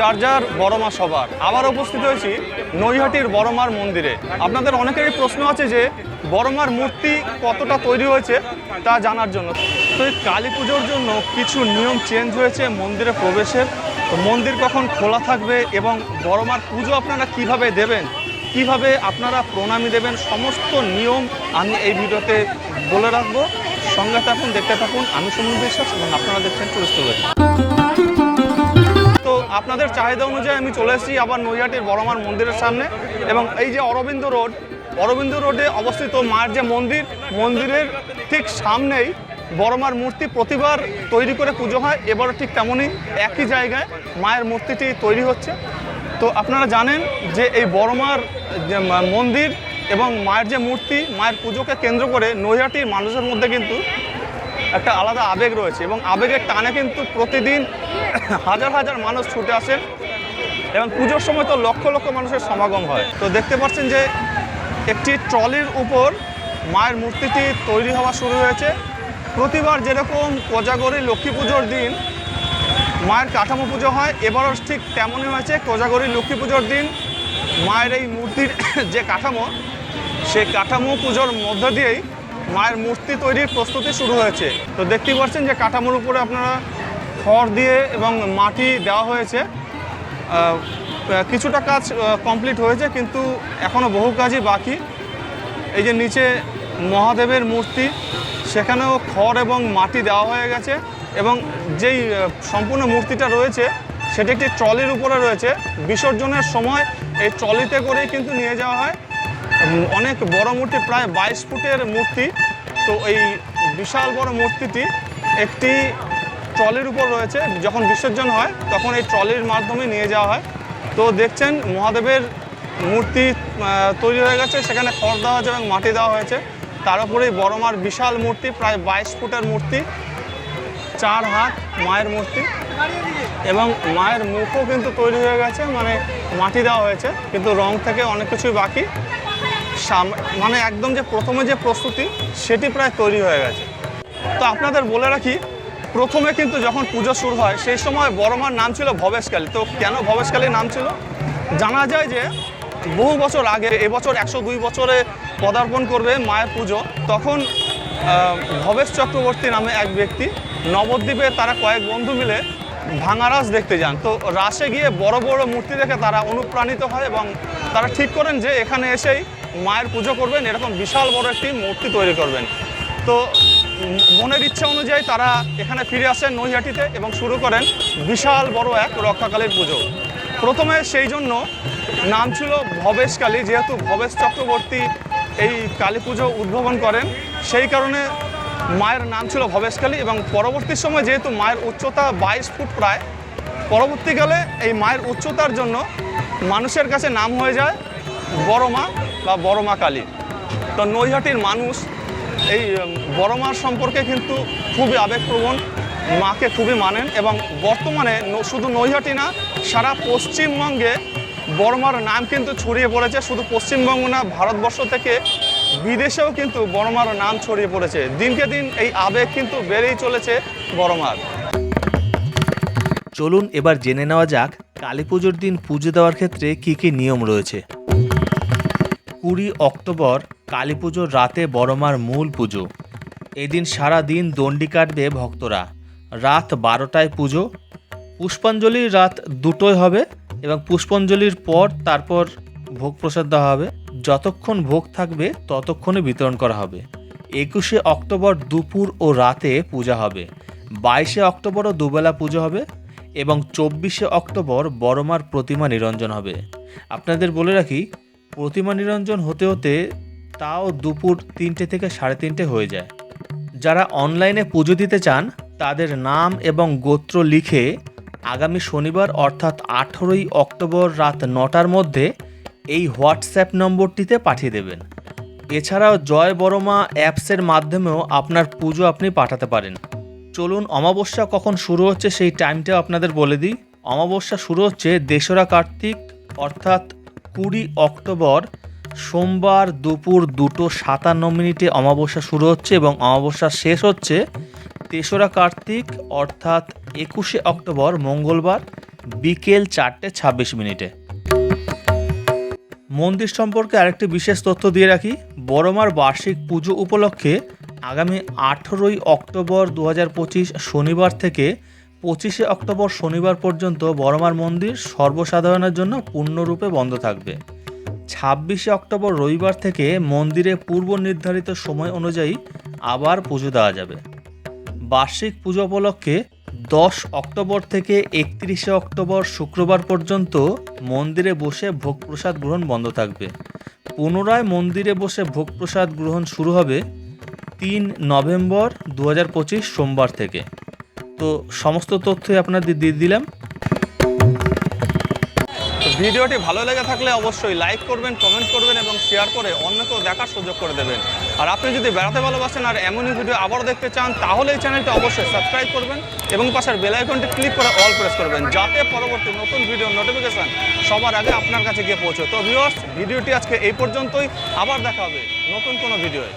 যার যার বড় মা সবার। আবার উপস্থিত হয়েছি নৈহাটির বড়মার মন্দিরে। আপনাদের অনেকেরই প্রশ্ন আছে যে, বড়মার মূর্তি কতটা তৈরি হয়েছে তা জানার জন্য। তো এই কালী পুজোর জন্য কিছু নিয়ম চেঞ্জ হয়েছে মন্দিরে প্রবেশের। মন্দির কখন খোলা থাকবে এবং বড়মার পুজো আপনারা কীভাবে দেবেন? কীভাবে আপনারা প্রণামী দেবেন? সমস্ত নিয়ম আমি এই ভিডিওতে বলে রাখব। সঙ্গে থাকুন, দেখতে থাকুন। আমি সমুদ্র বিশ্বাস এবং আপনারা দেখছেন টুরিস্ট আপনাদের চাহিদা অনুযায়ী আমি চলে এসেছি আবার নৈহাটির বড়মার মন্দিরের সামনে। এবং এই যে অরবিন্দ রোড, অরবিন্দ রোডে অবস্থিত মায়ের যে মন্দির, মন্দিরের ঠিক সামনেই বড়মার মূর্তি প্রতিবার তৈরি করে পুজো হয়। এবারও ঠিক তেমনই একই জায়গায় মায়ের মূর্তিটি তৈরি হচ্ছে। তো আপনারা জানেন যে এই বড়মার যে মন্দির এবং মায়ের যে মূর্তি, মায়ের পুজোকে কেন্দ্র করে নৈহাটির মানুষের মধ্যে কিন্তু একটা আলাদা আবেগ রয়েছে এবং আবেগের টানে কিন্তু প্রতিদিন হাজার হাজার মানুষ ছুটে আসেন এবং পুজোর সময় তো লক্ষ লক্ষ মানুষের সমাগম হয়। তো দেখতে পাচ্ছেন যে একটি ট্রলির উপর মায়ের মূর্তিটি তৈরি হওয়া শুরু হয়েছে। প্রতিবার যেরকম কোজাগরি লক্ষ্মী পুজোর দিন মায়ের কাঠামো পুজো হয়, এবারও ঠিক তেমনই হয়েছে। কোজাগরি লক্ষ্মী পুজোর দিন মায়ের এই মূর্তির যে কাঠামো, সেই কাঠামো পুজোর মধ্য দিয়েই মায়ের মূর্তি তৈরির প্রস্তুতি শুরু হয়েছে। তো দেখতেই পাচ্ছেন যে কাঠামোর উপরে আপনারা খড় দিয়ে এবং মাটি দেওয়া হয়েছে। কিছুটা কাজ কমপ্লিট হয়েছে, কিন্তু এখনও বহু কাজই বাকি। এই যে নিচে মহাদেবের মূর্তি, সেখানেও খড় এবং মাটি দেওয়া হয়ে গেছে এবং যেই সম্পূর্ণ মূর্তিটা রয়েছে, সেটি একটি ট্রলির উপরে রয়েছে। বিসর্জনের সময় এই ট্রলিতে করেই কিন্তু নিয়ে যাওয়া হয়। অনেক বড় মূর্তি, প্রায় বাইশ ফুটের মূর্তি। তো এই বিশাল বড় মূর্তিটি একটি ট্রলির উপর রয়েছে। যখন বিসর্জন হয়, তখন এই ট্রলির মাধ্যমে নিয়ে যাওয়া হয়। তো দেখছেন, মহাদেবের মূর্তি তৈরি হয়ে গেছে। সেখানে খড় দেওয়া হয়েছে এবং মাটি দেওয়া হয়েছে। তার উপরেই বড় মার বিশাল মূর্তি, প্রায় বাইশ ফুটের মূর্তি। চার হাত মায়ের মূর্তি। এবং মায়ের মুখও কিন্তু তৈরি হয়ে গেছে মানে মাটি দেওয়া হয়েছে। কিন্তু রং থেকে অনেক কিছুই বাকি। মানে একদম যে প্রথমে যে প্রস্তুতি, সেটি প্রায় তৈরি হয়ে গেছে। তো আপনাদের বলে রাখি, প্রথমে কিন্তু যখন পুজো শুরু হয়, সেই সময় বড়মার নাম ছিল ভবেশকালী। তো কেন ভবেশকালী নাম ছিল? জানা যায় যে, বহু বছর আগে, এবছর একশো দুই বছরে পদার্পণ করবে মায়ের পুজো। তখন ভবেশ চক্রবর্তী নামে এক ব্যক্তি, নবদ্বীপে তারা কয়েক বন্ধু মিলে ভাঙা রাস দেখতে যান। তো রাসে গিয়ে বড় বড় মূর্তি দেখে তারা অনুপ্রাণিত হয় এবং তারা ঠিক করেন যে, এখানে এসেই মায়ের পুজো করবেন, এরকম বিশাল বড় একটি মূর্তি তৈরি করবেন। তো মনের ইচ্ছা অনুযায়ী তারা এখানে ফিরে আসেন নৈহাটিতে এবং শুরু করেন বিশাল বড় এক রক্ষাকালীর পুজো। প্রথমে সেই জন্য নাম ছিল ভবেশকালী, যেহেতু ভবেশ চক্রবর্তী এই কালী পুজো উদ্ভাবন করেন, সেই কারণে মায়ের নাম ছিল ভবেশকালী এবং পরবর্তী সময় যেহেতু মায়ের উচ্চতা বাইশ ফুট প্রায়, পরবর্তীকালে এই মায়ের উচ্চতার জন্য মানুষের কাছে নাম হয়ে যায় বড় মা বা বড় মা কালী। তো নৈহাটির মানুষ এই বড় মার সম্পর্কে কিন্তু খুবই আবেগপ্রবণ, মাকে খুবই মানেন এবং বর্তমানে শুধু নৈহাটি না, সারা পশ্চিমবঙ্গে বড় মার নাম কিন্তু ছড়িয়ে পড়েছে। শুধু পশ্চিমবঙ্গ না, ভারতবর্ষ থেকে বিদেশেও কিন্তু বড় মার নাম ছড়িয়ে পড়েছে। দিনকে দিন এই আবেগ কিন্তু বেড়েই চলেছে বড় মার চলুন এবার জেনে নেওয়া যাক কালী পুজোর দিন পুজো দেওয়ার ক্ষেত্রে কী কী নিয়ম রয়েছে। কুড়ি অক্টোবর কালী পুজোর রাতে বড়মার মূল পুজো। এদিন সারা দিন দণ্ডি কাটবে ভক্তরা। রাত বারোটায় পুজো। পুষ্পাঞ্জলি রাত দুটোয় হবে এবং পুষ্পাঞ্জলির পর তারপর ভোগ প্রসাদ দেওয়া হবে। যতক্ষণ ভোগ থাকবে, ততক্ষণে বিতরণ করা হবে। একুশে অক্টোবর দুপুর ও রাতে পূজা হবে। বাইশে অক্টোবরও দুবেলা পুজো হবে এবং চব্বিশে অক্টোবর বড়মার প্রতিমা নিরঞ্জন হবে। আপনাদের বলে রাখি প্রতিমা নিরঞ্জন হতে হতে তাও দুপুর তিনটে থেকে সাড়ে তিনটে হয়ে যায়। যারা অনলাইনে পুজো দিতে চান, তাদের নাম এবং গোত্র লিখে আগামী শনিবার অর্থাৎ আঠেরোই অক্টোবর রাত নটার মধ্যে এই হোয়াটসঅ্যাপ নম্বরটিতে পাঠিয়ে দেবেন। এছাড়াও জয় বড়মা অ্যাপসের মাধ্যমেও আপনার পুজো আপনি পাঠাতে পারেন। চলুন, অমাবস্যা কখন শুরু হচ্ছে সেই টাইমটাও আপনাদের বলে দিই। অমাবস্যা শুরু হচ্ছে দেশরা কার্তিক, অর্থাৎ কুড়ি অক্টোবর সোমবার দুপুর দুটো সাতান্ন মিনিটে অমাবস্যা শুরু হচ্ছে এবং অমাবস্যা শেষ হচ্ছে তেসরা কার্তিক, অর্থাৎ একুশে অক্টোবর মঙ্গলবার বিকেল চারটে ছাব্বিশ মিনিটে। মন্দির সম্পর্কে আরেকটি বিশেষ তথ্য দিয়ে রাখি, বড়মার বার্ষিক পুজো উপলক্ষে আগামী আঠেরোই অক্টোবর দু হাজার পঁচিশ শনিবার থেকে পঁচিশে অক্টোবর শনিবার পর্যন্ত বড়মার মন্দির সর্বসাধারণের জন্য পূর্ণরূপে বন্ধ থাকবে। ছাব্বিশে অক্টোবর রবিবার থেকে মন্দিরে পূর্ব নির্ধারিত সময় অনুযায়ী আবার পুজো দেওয়া যাবে। বার্ষিক পুজো উপলক্ষে দশ অক্টোবর থেকে একত্রিশে অক্টোবর শুক্রবার পর্যন্ত মন্দিরে বসে ভোগ প্রসাদ গ্রহণ বন্ধ থাকবে। পুনরায় মন্দিরে বসে ভোগ প্রসাদ গ্রহণ শুরু হবে তিন নভেম্বর দু হাজার পঁচিশ সোমবার থেকে। তো সমস্ত তথ্যই আপনাদের দিয়ে দিলাম। ভিডিওটি ভালো লেগে থাকলে অবশ্যই লাইক করবেন, কমেন্ট করবেন এবং শেয়ার করে অন্যকেও দেখার সুযোগ করে দেবেন। আর আপনি যদি বেড়াতে ভালোবাসেন আর এমনই ভিডিও আবার দেখতে চান, তাহলে এই চ্যানেলটি অবশ্যই সাবস্ক্রাইব করবেন এবং পাশের বেল আইকনটি ক্লিক করে অল প্রেস করবেন, যাতে পরবর্তী নতুন ভিডিও নোটিফিকেশান সবার আগে আপনার কাছে গিয়ে পৌঁছে তো ভিউয়ার্স ভিডিওটি আজকে এই পর্যন্তই। আবার দেখা হবে নতুন কোনো ভিডিওয়ে।